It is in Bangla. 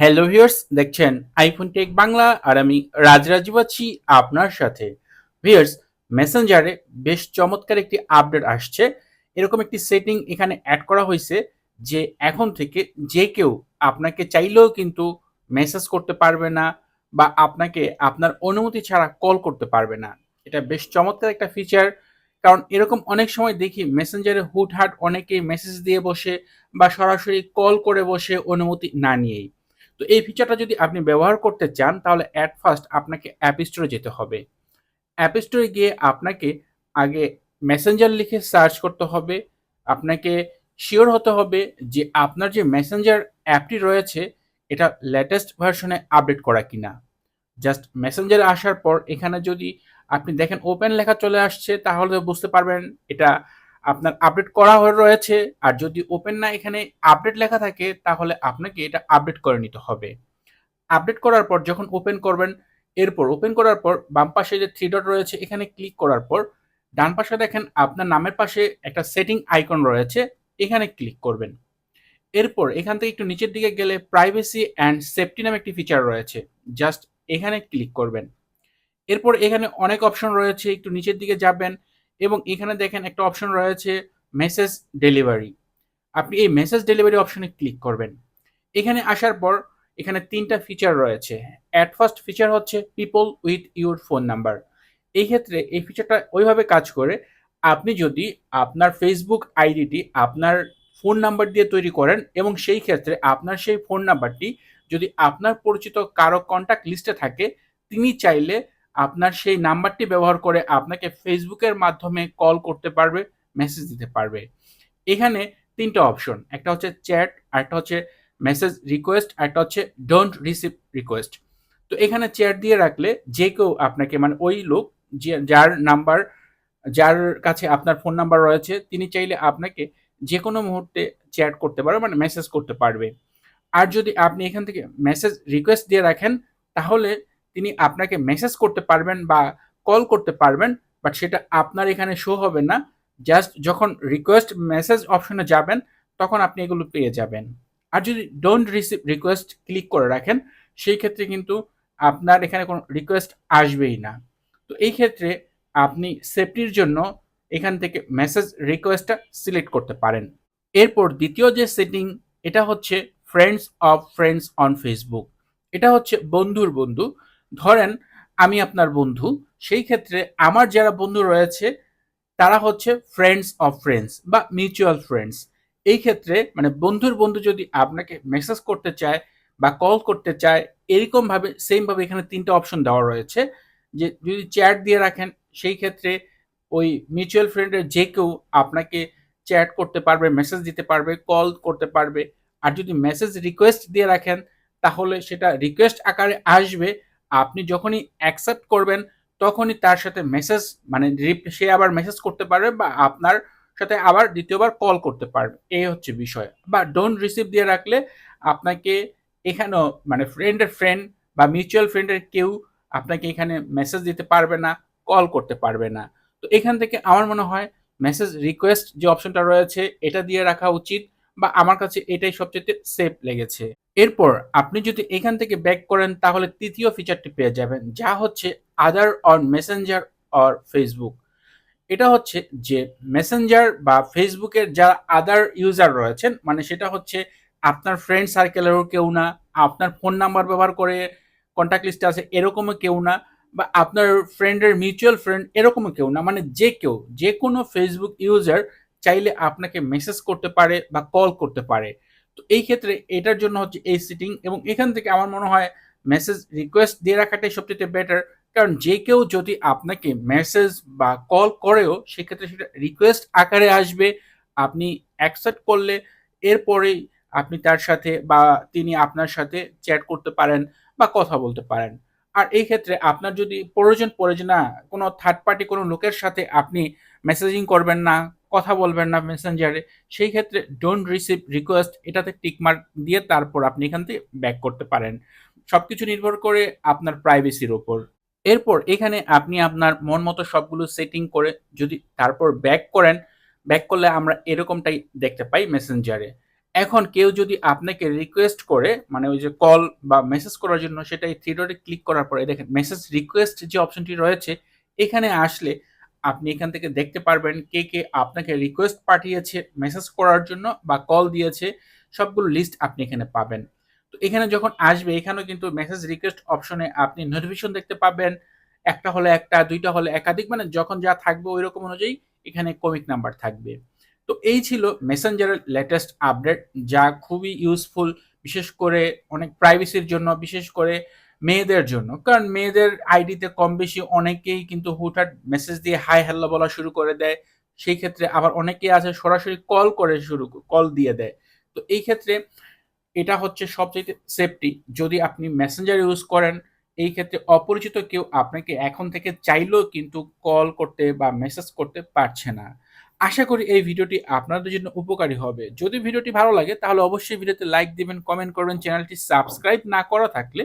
হ্যালো ভিউয়ার্স দেখছেন আইফোন টেক বাংলা আর আমি রাজরাজীব আছি আপনার সাথে। ভিউয়ার্স মেসেঞ্জারে বেশ চমৎকার একটি আপডেট আসছে। এরকম একটি সেটিং এখানে অ্যাড করা হয়েছে যে এখন থেকে যে কেউ আপনাকে চাইলেও কিন্তু মেসেজ করতে পারবে না বা আপনাকে আপনার অনুমতি ছাড়া কল করতে পারবে না। এটা বেশ চমৎকার একটা ফিচার কারণ এরকম অনেক সময় দেখি মেসেঞ্জারে হুটহাট অনেকেই মেসেজ দিয়ে বসে বা সরাসরি কল করে বসে অনুমতি না নিয়েই। তো এই ফিচারটা যদি আপনি ব্যবহার করতে চান, তাহলে অ্যাট ফার্স্ট আপনাকে অ্যাপ স্টোরে যেতে হবে। অ্যাপ স্টোরে গিয়ে আপনাকে আগে মেসেঞ্জার লিখে সার্চ করতে হবে। আপনাকে শিওর হতে হবে যে আপনার যে মেসেঞ্জার অ্যাপটি রয়েছে, এটা লেটেস্ট ভার্সনে আপডেট করা কিনা। জাস্ট মেসেঞ্জারে আসার পর এখানে যদি আপনি দেখেন ওপেন লেখা চলে আসছে, তাহলে বুঝতে পারবেন এটা আপনার আপডেট করা হয়ে রয়েছে। আর যদি ওপেন না এখানে আপডেট লেখা থাকে, তাহলে আপনাকে এটা আপডেট করে নিতে হবে। আপডেট করার পর যখন ওপেন করবেন, এরপর ওপেন করার পর বাম পাশে যে থ্রি ডট রয়েছে, এখানে ক্লিক করার পর ডান পাশে দেখেন আপনার নামের পাশে একটা সেটিং আইকন রয়েছে, এখানে ক্লিক করবেন। এরপর এখান থেকে একটু নিচের দিকে গেলে প্রাইভেসি অ্যান্ড সেফটি নামে একটি ফিচার রয়েছে জাস্ট এখানে ক্লিক করবেন। এরপর এখানে অনেক অপশন রয়েছে, একটু নিচের দিকে যাবেন এবং এখানে দেখেন একটা অপশন রয়েছে মেসেজ ডেলিভারি আপনি এই মেসেজ ডেলিভারি অপশনে ক্লিক করবেন। এখানে আসার পর এখানে তিনটা ফিচার রয়েছে। অ্যাট ফার্স্ট ফিচার হচ্ছে people with your phone number এই ক্ষেত্রে এই ফিচারটা ওইভাবে কাজ করে, আপনি যদি আপনার ফেসবুক আইডিটি আপনার ফোন নাম্বার দিয়ে তৈরি করেন এবং সেই ক্ষেত্রে আপনার সেই ফোন নাম্বারটি যদি আপনার পরিচিত কারও কন্ট্যাক্ট লিস্টে থাকে, তিনি চাইলে আপনার সেই নাম্বারটি ব্যবহার করে আপনাকে ফেসবুকের মাধ্যমে কল করতে পারবে, মেসেজ দিতে পারবে। এখানে তিনটা অপশন, একটা হচ্ছে চ্যাট আরেকটা হচ্ছে মেসেজ রিকোয়েস্ট আরেকটা হচ্ছে ডোন্ট রিসিভ রিকোয়েস্ট। তো এখানে চ্যাট দিয়ে রাখলে যে কেউ আপনাকে মানে ওই লোক যে, যার নাম্বার, যার কাছে আপনার ফোন নাম্বার রয়েছে, তিনি চাইলে আপনাকে যে কোনো মুহূর্তে চ্যাট করতে পারবে মানে মেসেজ করতে পারবে। আর যদি আপনি এখান থেকে মেসেজ রিকোয়েস্ট দিয়ে রাখেন, তাহলে তিনি আপনাকে মেসেজ করতে পারবেন বা কল করতে পারবেন বাট সেটা আপনার এখানে শো হবে না। জাস্ট যখন রিকোয়েস্ট মেসেজ অপশনে যাবেন, তখন আপনি এগুলো পেয়ে যাবেন। আর যদি ডোন্ট রিসিভ রিকোয়েস্ট ক্লিক করে রাখেন, সেই ক্ষেত্রে কিন্তু আপনার এখানে কোনো রিকোয়েস্ট আসবেই না। তো এই ক্ষেত্রে আপনি সেফটির জন্য এখান থেকে মেসেজ রিকোয়েস্টটা সিলেক্ট করতে পারেন। এরপর দ্বিতীয় যে সেটিং এটা হচ্ছে friends of friends on Facebook এটা হচ্ছে বন্ধুর বন্ধু। ধরেন, আমি আপনার বন্ধু, সেই ক্ষেত্রে আমার যারা বন্ধু রয়েছে, তারা হচ্ছে ফ্রেন্ডস অফ ফ্রেন্ডস বা মিউচুয়াল ফ্রেন্ডস এই ক্ষেত্রে মানে বন্ধুর বন্ধু যদি আপনাকে মেসেজ করতে চায় বা কল করতে চায়, এরকমভাবে সেমভাবে এখানে তিনটা অপশন দেওয়া রয়েছে। যে যদি চ্যাট দিয়ে রাখেন, সেই ক্ষেত্রে ওই মিউচুয়াল ফ্রেন্ডের যে কেউ আপনাকে চ্যাট করতে পারবে মেসেজ দিতে পারবে কল করতে পারবে। আর যদি মেসেজ রিকোয়েস্ট দিয়ে রাখেন, তাহলে সেটা রিকোয়েস্ট আকারে আসবে। আপনি যখনই অ্যাকসেপ্ট করবেন, তখনই তার সাথে মেসেজ মানে সে আবার মেসেজ করতে পারবে বা আপনার সাথে আবার দ্বিতীয়বার কল করতে পারবে। এই হচ্ছে বিষয়। বা ডোন্ট রিসিভ দিয়ে রাখলে আপনাকে এখানেও মানে ফ্রেন্ডের ফ্রেন্ড বা মিউচুয়াল ফ্রেন্ডের কেউ আপনাকে এখানে মেসেজ দিতে পারবে না কল করতে পারবে না। তো এখান থেকে আমার মনে হয় মেসেজ রিকোয়েস্ট যে অপশনটা রয়েছে, এটা দিয়ে রাখা উচিত বা আমার কাছে এটাই সবচেয়ে সেফ লেগেছে। এরপর আপনি যদি এখান থেকে ব্যাক করেন, তাহলে তৃতীয় ফিচারটি পেয়ে যাবেন, যা হচ্ছে other on messenger or Facebook এটা হচ্ছে যে মেসেঞ্জার বা ফেসবুকের যারা আদার ইউজার রয়েছেন মানে সেটা হচ্ছে আপনার ফ্রেন্ড সার্কেলেরও কেউ না, আপনার ফোন নাম্বার ব্যবহার করে কন্ট্যাক্ট লিস্টে আছে এরকমও কেউ না, বা আপনার ফ্রেন্ডের মিউচুয়াল ফ্রেন্ড এরকমও কেউ না মানে যে কেউ, যে কোনো ফেসবুক ইউজার চাইলে আপনাকে মেসেজ করতে পারে বা কল করতে পারে। তো এই ক্ষেত্রে এটার জন্য হচ্ছে এই সিটিং এবং এখান থেকে আমার মনে হয় মেসেজ রিকোয়েস্ট দিয়ে রাখাটাই সবচেয়ে বেটার কারণ যে কেউ যদি আপনাকে মেসেজ বা কল করেও সেক্ষেত্রে সেটা রিকোয়েস্ট আকারে আসবে, আপনি অ্যাকসেপ্ট করলে এরপরেই আপনি তার সাথে বা তিনি আপনার সাথে চ্যাট করতে পারেন বা কথা বলতে পারেন। আর এই ক্ষেত্রে আপনার যদি প্রয়োজন পড়ে যে না কোনো থার্ড পার্টি কোনো লোকের সাথে আপনি মেসেজিং করবেন না কথা বলবেন না মেসেঞ্জারে সেই ক্ষেত্রে ডোন্ট রিসিভ রিকোয়েস্ট এটাতে টিকমার্ক দিয়ে তারপর আপনি এখান থেকে ব্যাক করতে পারেন। সব কিছু নির্ভর করে আপনার প্রাইভেসির ওপর। এরপর এখানে আপনি আপনার মন মতো সবগুলো সেটিং করে যদি তারপর ব্যাক করেন ব্যাক করলে আমরা এরকমটাই দেখতে পাই মেসেঞ্জারে এখন কেউ যদি আপনাকে রিকোয়েস্ট করে মানে ওই যে কল বা মেসেজ করার জন্য সেটাই থ্রি ডটে ক্লিক করার পরে দেখেন মেসেজ রিকোয়েস্ট যে অপশনটি রয়েছে, এখানে আসলে আপনি এখান থেকে দেখতে পারবেন কে কে আপনাকে রিকোয়েস্ট পাঠিয়েছে মেসেজ করার জন্য বা কল দিয়েছে, সবগুলো লিস্ট আপনি এখানে পাবেন। তো এখানে যখন আসবে, এখানেও কিন্তু মেসেজ রিকোয়েস্ট অপশনে আপনি নোটিফিকেশন দেখতে পাবেন। একটা হলে একটা, দুইটা হলে একাধিক মানে যখন যা থাকবে ওই রকম অনুযায়ী এখানে কমিক নাম্বার থাকবে। তো এই ছিল মেসেঞ্জারের লেটেস্ট আপডেট যা খুবই ইউজফুল বিশেষ করে অনেক প্রাইভেসির জন্য, বিশেষ করে মেয়েদের জন্য। কারণ মেয়েদের আইডিতে কম বেশি অনেকেই কিন্তু হুটহাট মেসেজ দিয়ে হাই হ্যালো বলা শুরু করে দেয়। সেই ক্ষেত্রে আবার অনেকেই আছে সরাসরি কল করে শুরু কল দিয়ে দেয়। তো এই ক্ষেত্রে এটা হচ্ছে সবচেয়ে সেফটি যদি আপনি মেসেঞ্জার ইউজ করেন, এই ক্ষেত্রে অপরিচিত কেউ আপনাকে এখন থেকে চাইলেও কিন্তু কল করতে বা মেসেজ করতে পারছে না। আশা করি এই ভিডিওটি আপনাদের জন্য উপকারী হবে। যদি ভিডিওটি ভালো লাগে, তাহলে অবশ্যই ভিডিওতে লাইক দিবেন কমেন্ট করবেন চ্যানেলটি সাবস্ক্রাইব না করা থাকলে